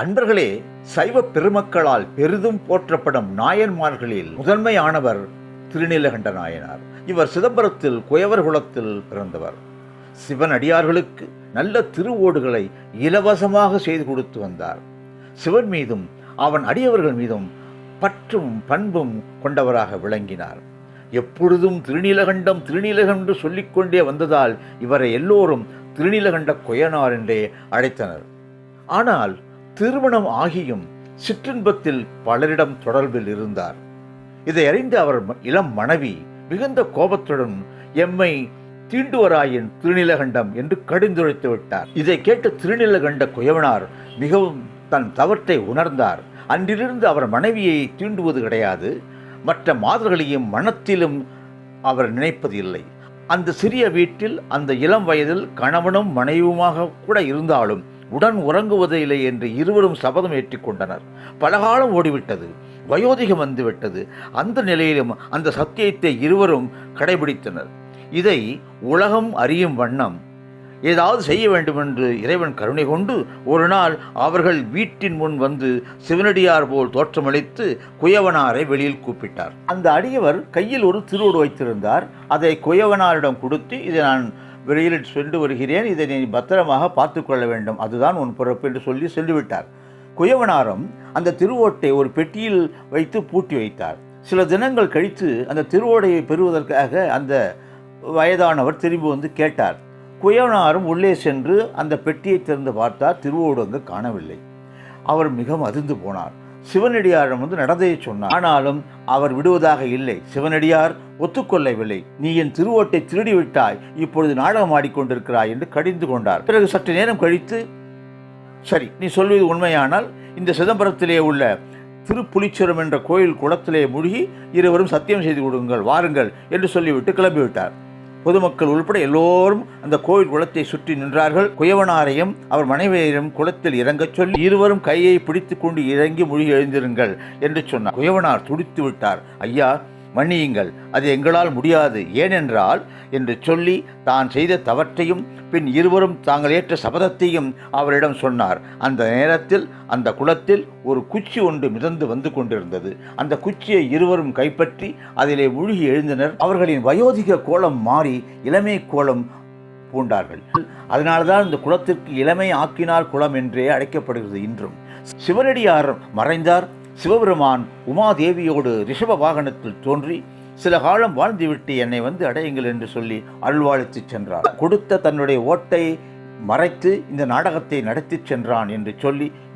அன்பர்களே சைவ பெருமக்களால் பெரிதும் போற்றப்படும் நாயன்மார்களில் முதன்மையானவர் திருநீலகண்ட நாயனார். இவர் சிதம்பரத்தில் குயவர் குலத்தில் பிறந்தவர். சிவன் அடியார்களுக்கு நல்ல திருவோடுகளை இலவசமாக செய்து கொடுத்து வந்தார். சிவன் மீதும் அவன் அடியவர்கள் மீதும் பற்றும் பண்பும் கொண்டவராக விளங்கினார். எப்பொழுதும் திருநீலகண்டம் திருநீலகண்டு சொல்லிக்கொண்டே வந்ததால் இவரை எல்லோரும் திருநீலகண்ட கொயனார் என்றே அழைத்தனர். ஆனால் திருமணம் ஆகியும் சிற்றின்பத்தில் பலரிடம் தொடர்பில் இருந்தார். இதை அறிந்த அவர் இளம் மனைவி மிகுந்த கோபத்துடன் எம்மை தீண்டுவராயின் திருநிலகண்டம் என்று கடிந்துரைத்து விட்டார். இதை கேட்டு திருநிலகண்ட குயவனார் மிகவும் தன் தவற்றை உணர்ந்தார். அன்றிலிருந்து அவர் மனைவியை தீண்டுவது கிடையாது. மற்ற மாதர்களையும் மனத்திலும் அவர் நினைப்பது இல்லை அந்த சிறிய வீட்டில் அந்த இளம் வயதில் கணவனும் மனைவியுமாக கூட இருந்தாலும் உடன் உறங்குவதில்லை என்று இருவரும் சபதம் ஏற்றிக்கொண்டனர். பலகாலம் ஓடிவிட்டது. வயோதிகம் வந்துவிட்டது. அந்த நிலையிலும் அந்த சத்தியத்தை இருவரும் கடைபிடித்தனர். இதை உலகம் அறியும் வண்ணம் ஏதாவது செய்ய வேண்டும் என்று இறைவன் கருணை கொண்டு ஒரு நாள் அவர்கள் வீட்டின் முன் வந்து சிவனடியார் போல் தோற்றமளித்து குயவனாரை வெளியில் கூப்பிட்டார். அந்த அடியவர் கையில் ஒரு திருவோடு வைத்திருந்தார். அதை குயவனாரிடம் கொடுத்து இதை நான் வெளியில் சென்று வருகிறேன். இதை நீ பத்திரமாக பார்த்து கொள்ள வேண்டும். அதுதான் உன் பிறப்பு என்று சொல்லி சென்றுவிட்டார். குயவனாரும் அந்த திருவோட்டை ஒரு பெட்டியில் வைத்து பூட்டி வைத்தார். சில தினங்கள் கழித்து அந்த திருவோடையை பெறுவதற்காக அந்த வயதானவர் திரும்பி வந்து கேட்டார். குயவனாரும் உள்ளே சென்று அந்த பெட்டியை திறந்து பார்த்தார். திருவோடு அங்கு காணவில்லை. அவர் மிகவும் அதிர்ந்து போனார். சிவனடியாரிடம் வந்து நடந்ததை சொன்னார். ஆனாலும் அவர் விடுவதாக இல்லை. சிவனடியார் ஒத்துக்கொள்ளவில்லை. நீ என் திருவோட்டை திருடி விட்டாய் இப்பொழுது நாடகம் ஆடிக்கொண்டிருக்கிறாய் என்று கடிந்து கொண்டார். பிறகு சற்று நேரம் கழித்து சரி நீ சொல்வது உண்மையானால் இந்த சிதம்பரத்திலே உள்ள திருப்புலிச்சுரம் என்ற கோயில் குளத்திலே மூழ்கி இருவரும் சத்தியம் செய்து கொடுங்கள் வாருங்கள் என்று சொல்லிவிட்டு கிளம்பிவிட்டார். பொதுமக்கள் உள்பட எல்லோரும் அந்த கோயில் குளத்தை சுற்றி நின்றார்கள். குயவனாரையும் அவர் மனைவியரையும் குளத்தில் இறங்கச் சொல்லி இருவரும் கையை பிடித்துக்கொண்டு இறங்கி மொழி எழுந்திருங்கள் என்று சொன்னார். குயவனார் துடித்து விட்டார். ஐயா மன்னியுங்கள் அது எங்களால் முடியாது. ஏனென்றால் என்று சொல்லி தான் செய்த தவற்றையும் பின் இருவரும் தாங்கள் ஏற்ற சபதத்தையும் அவரிடம் சொன்னார். அந்த நேரத்தில் அந்த குளத்தில் ஒரு குச்சி ஒன்று மிதந்து வந்து கொண்டிருந்தது. அந்த குச்சியை இருவரும் கைப்பற்றி அதிலே முழுகி எழுந்தனர். அவர்களின் வயோதிக கோலம் மாறி இளமை கோலம் பூண்டார்கள். அதனால்தான் இந்த குளத்திற்கு இளமை ஆக்கினார் குளம் என்றே அழைக்கப்படுகிறது இன்றும். சிவனடியார் மறைந்தார் சிவபெருமான் உமாதேவியோடு ரிஷப வாகனத்தில் தோன்றி சில காலம் வாழ்ந்துவிட்டு என்னை வந்து அடையுங்கள் என்று சொல்லி அருள்வாழ்த்து சென்றார். கொடுத்த தன்னுடைய ஓட்டை மறைத்து இந்த நாடகத்தை நடத்தி சென்றான் என்று சொல்லி